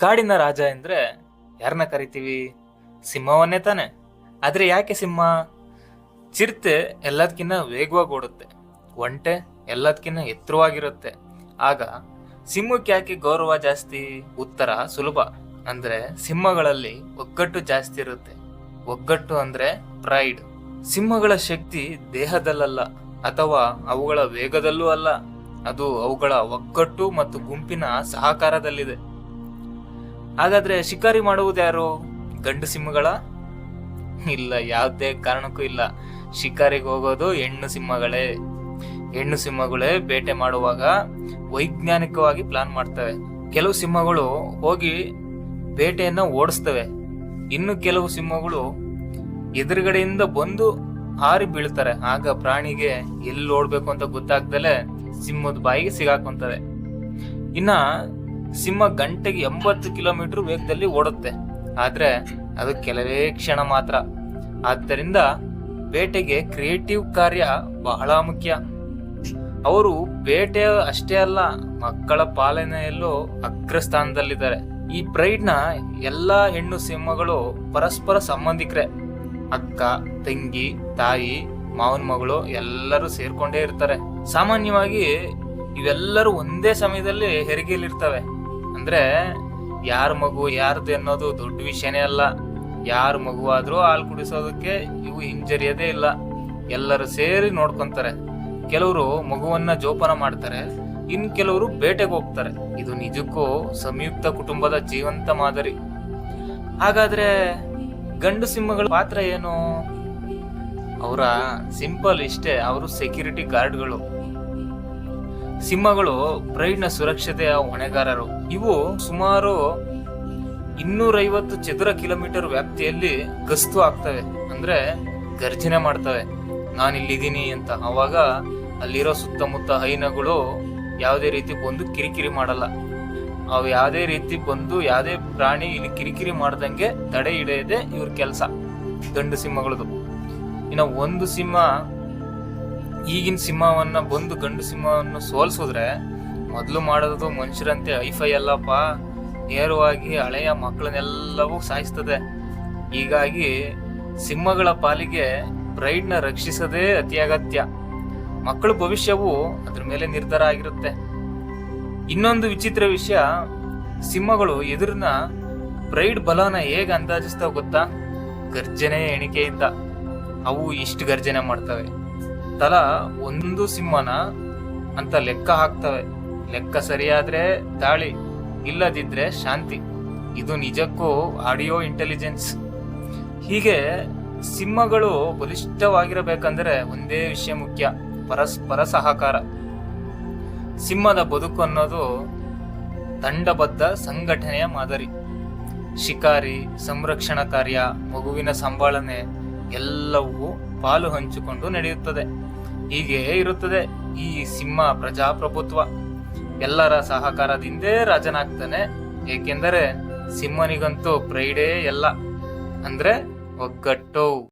ಕಾಡಿನ ರಾಜ ಎಂದ್ರೆ ಯಾರನ್ನ ಕರಿತೀವಿ? ಸಿಂಹವನ್ನೇ ತಾನೆ. ಆದ್ರೆ ಯಾಕೆ ಸಿಂಹ? ಚಿರತೆ ಎಲ್ಲದಕ್ಕಿಂತ ವೇಗವಾಗಿ ಓಡುತ್ತೆ. ಒಂಟೆ ಎಲ್ಲದಕ್ಕಿಂತ ಎತ್ತರವಾಗಿರುತ್ತೆ. ಆಗ ಸಿಂಹಕ್ಕೆ ಯಾಕೆ ಗೌರವ ಜಾಸ್ತಿ? ಉತ್ತರ ಸುಲಭ. ಅಂದ್ರೆ ಸಿಂಹಗಳಲ್ಲಿ ಒಗ್ಗಟ್ಟು ಜಾಸ್ತಿ ಇರುತ್ತೆ. ಒಗ್ಗಟ್ಟು ಅಂದ್ರೆ ಪ್ರೈಡ್ ಸಿಂಹಗಳ ಶಕ್ತಿ ದೇಹದಲ್ಲಲ್ಲ, ಅಥವಾ ಅವುಗಳ ವೇಗದಲ್ಲೂ ಅಲ್ಲ. ಅದು ಅವುಗಳ ಒಗ್ಗಟ್ಟು ಮತ್ತು ಗುಂಪಿನ ಸಹಕಾರದಲ್ಲಿದೆ. ಹಾಗಾದ್ರೆ ಶಿಕಾರಿ ಮಾಡುವುದು ಯಾರು? ಗಂಡು ಸಿಂಹಗಳ? ಇಲ್ಲ, ಯಾವುದೇ ಕಾರಣಕ್ಕೂ ಇಲ್ಲ. ಶಿಕಾರಿಗೆ ಹೋಗೋದು ಹೆಣ್ಣು ಸಿಂಹಗಳೇ. ಹೆಣ್ಣು ಸಿಂಹಗಳೇ ಬೇಟೆ ಮಾಡುವಾಗ ವೈಜ್ಞಾನಿಕವಾಗಿ ಪ್ಲಾನ್ ಮಾಡ್ತವೆ. ಕೆಲವು ಸಿಂಹಗಳು ಹೋಗಿ ಬೇಟೆಯನ್ನ ಓಡಿಸ್ತವೆ. ಇನ್ನು ಕೆಲವು ಸಿಂಹಗಳು ಎದುರುಗಡೆಯಿಂದ ಬಂದು ಹಾರಿ ಬೀಳ್ತಾರೆ. ಆಗ ಪ್ರಾಣಿಗೆ ಎಲ್ಲಿ ಓಡ್ಬೇಕು ಅಂತ ಗೊತ್ತಾಗ್ದಲೆ ಸಿಂಹದ ಬಾಯಿಗೆ ಸಿಗಾಕೊಂತವೆ ಇನ್ನ ಸಿಂಹ ಗಂಟೆಗೆ ಎಂಬತ್ತು ಕಿಲೋಮೀಟರ್ ವೇಗದಲ್ಲಿ ಓಡುತ್ತೆ. ಆದರೆ ಅದು ಕೆಲವೇ ಕ್ಷಣ ಮಾತ್ರ. ಆದ್ದರಿಂದ ಬೇಟೆಗೆ ಕ್ರಿಯೇಟಿವ್ ಕಾರ್ಯ ಬಹಳ ಮುಖ್ಯ. ಅವರು ಬೇಟೆ ಅಷ್ಟೇ ಅಲ್ಲ, ಮಕ್ಕಳ ಪಾಲನೆಯಲ್ಲೂ ಅಗ್ರಸ್ಥಾನದಲ್ಲಿದ್ದಾರೆ. ಈ ಬ್ರೈಡ್ನ ನ ಎಲ್ಲಾ ಹೆಣ್ಣು ಸಿಂಹಗಳು ಪರಸ್ಪರ ಸಂಬಂಧಿಕರೇ. ಅಕ್ಕ, ತಂಗಿ, ತಾಯಿ, ಮಾವನ ಮಗಳು ಎಲ್ಲರೂ ಸೇರ್ಕೊಂಡೇ ಇರ್ತಾರೆ. ಸಾಮಾನ್ಯವಾಗಿ ಇವೆಲ್ಲರೂ ಒಂದೇ ಸಮಯದಲ್ಲಿ ಹೆರಿಗೆಯಲ್ಲಿರ್ತವೆ. ಅಂದ್ರೆ ಯಾರ ಮಗು ಯಾರ್ದು ಅನ್ನೋದು ದೊಡ್ಡ ವಿಷಯನೇ ಅಲ್ಲ. ಯಾರ ಮಗುವಾದರೂ ಹಾಲು ಕುಡಿಸೋದಕ್ಕೆ ಇವು ಹಿಂಜರಿಯೋದೇ ಇಲ್ಲ. ಎಲ್ಲರೂ ಸೇರಿ ನೋಡ್ಕೊಂತಾರೆ. ಕೆಲವರು ಮಗುವನ್ನ ಜೋಪಾನ ಮಾಡ್ತಾರೆ ಇನ್ ಕೆಲವರು ಬೇಟೆಗೆ ಹೋಗ್ತಾರೆ. ಇದು ನಿಜಕ್ಕೂ ಸಂಯುಕ್ತ ಕುಟುಂಬದ ಜೀವಂತ ಮಾದರಿ. ಹಾಗಾದ್ರೆ ಗಂಡು ಸಿಂಹಗಳ ಪಾತ್ರ ಏನು? ಅವರ ಸಿಂಪಲ್ ಇಷ್ಟೇ, ಅವರು ಸೆಕ್ಯೂರಿಟಿ ಗಾರ್ಡ್ಗಳು. ಸಿಂಹಗಳು ಪ್ರೈಡ್ನ ಸುರಕ್ಷತೆಯ ಹೊಣೆಗಾರರು. ಇವು ಸುಮಾರು ಇನ್ನೂರೈವತ್ತು ಚದರ ಕಿಲೋಮೀಟರ್ ವ್ಯಾಪ್ತಿಯಲ್ಲಿ ಗಸ್ತು ಆಗ್ತವೆ. ಅಂದ್ರೆ ಗರ್ಜನೆ ಮಾಡ್ತವೆ. ನಾನಿಲ್ಲಿದ್ದೀನಿ ಅಂತ. ಅವಾಗ ಅಲ್ಲಿರೋ ಸುತ್ತಮುತ್ತ ಹೈನಗಳು ಯಾವುದೇ ರೀತಿ ಬಂದು ಕಿರಿಕಿರಿ ಮಾಡಲ್ಲ. ಅವು ಯಾವುದೇ ರೀತಿ ಬಂದು ಯಾವುದೇ ಪ್ರಾಣಿ ಇಲ್ಲಿ ಕಿರಿಕಿರಿ ಮಾಡ್ದಂಗೆ ತಡೆ ಹಿಡಿಯದೆ ಇವ್ರ ಕೆಲಸ. ಗಂಡು ಸಿಂಹಗಳದು. ಇನ್ನು ಒಂದು ಸಿಂಹ ಈಗಿನ ಸಿಂಹವನ್ನ, ಬಂದು ಗಂಡು ಸಿಂಹವನ್ನು ಸೋಲ್ಸಿದ್ರೆ ಮೊದಲು ಮಾಡೋದು ಮನುಷ್ಯರಂತೆ. ಐಫೈ ಅಲ್ಲಪ್ಪ. ನೇರವಾಗಿ ಹಳೆಯ ಮಕ್ಕಳನ್ನೆಲ್ಲವೂ ಸಾಯಿಸ್ತದೆ. ಹೀಗಾಗಿ ಸಿಂಹಗಳ ಪಾಲಿಗೆ ಪ್ರೈಡ್ನ ರಕ್ಷಿಸದೇ ಅತಿ ಅಗತ್ಯ. ಮಕ್ಕಳ ಭವಿಷ್ಯವು ಅದ್ರ ಮೇಲೆ ನಿರ್ಧಾರ ಆಗಿರುತ್ತೆ. ಇನ್ನೊಂದು ವಿಚಿತ್ರ ವಿಷಯ, ಸಿಂಹಗಳು ಎದುರಿನ ಪ್ರೈಡ್ ಬಲನ ಹೇಗೆ ಅಂದಾಜಿಸ್ತಾವ ಗೊತ್ತಾ? ಗರ್ಜನೆ ಎಣಿಕೆಯಿಂದ. ಅವು ಇಷ್ಟು ಗರ್ಜನೆ ಮಾಡ್ತವೆ. ತಲಾ ಒಂದು ಸಿಂಹನ ಅಂತ ಲೆಕ್ಕ ಹಾಕ್ತವೆ. ಲೆಕ್ಕ ಸರಿಯಾದ್ರೆ ದಾಳಿ, ಇಲ್ಲದಿದ್ರೆ ಶಾಂತಿ. ಇದು ನಿಜಕ್ಕೂ ಆಡಿಯೋ ಇಂಟೆಲಿಜೆನ್ಸ್. ಹೀಗೆ ಸಿಂಹಗಳು ಬಲಿಷ್ಠವಾಗಿರಬೇಕಂದ್ರೆ ಒಂದೇ ವಿಷಯ ಮುಖ್ಯ ಪರಸ್ಪರ ಸಹಕಾರ ಸಿಂಹದ ಬದುಕು ಅನ್ನೋದು ತಂಡಬದ್ಧ ಸಂಘಟನೆಯ ಮಾದರಿ. ಶಿಕಾರಿ, ಸಂರಕ್ಷಣಾ ಕಾರ್ಯ, ಮಗುವಿನ ಸಂಭಾಳನೆ, ಎಲ್ಲವೂ ಪಾಲು ಹಂಚಿಕೊಂಡು ನಡೆಯುತ್ತದೆ. ಹೀಗೆ ಇರುತ್ತದೆ ಈ ಸಿಂಹ ಪ್ರಜಾಪ್ರಭುತ್ವ. ಎಲ್ಲರ ಸಹಕಾರದಿಂದೇ ರಾಜನಾಗ್ತಾನೆ. ಏಕೆಂದರೆ ಸಿಂಹನಿಗಂತೂ ಪ್ರೈಡೇ ಎಲ್ಲ ಅಂದ್ರೆ ಒಗ್ಗಟ್ಟು.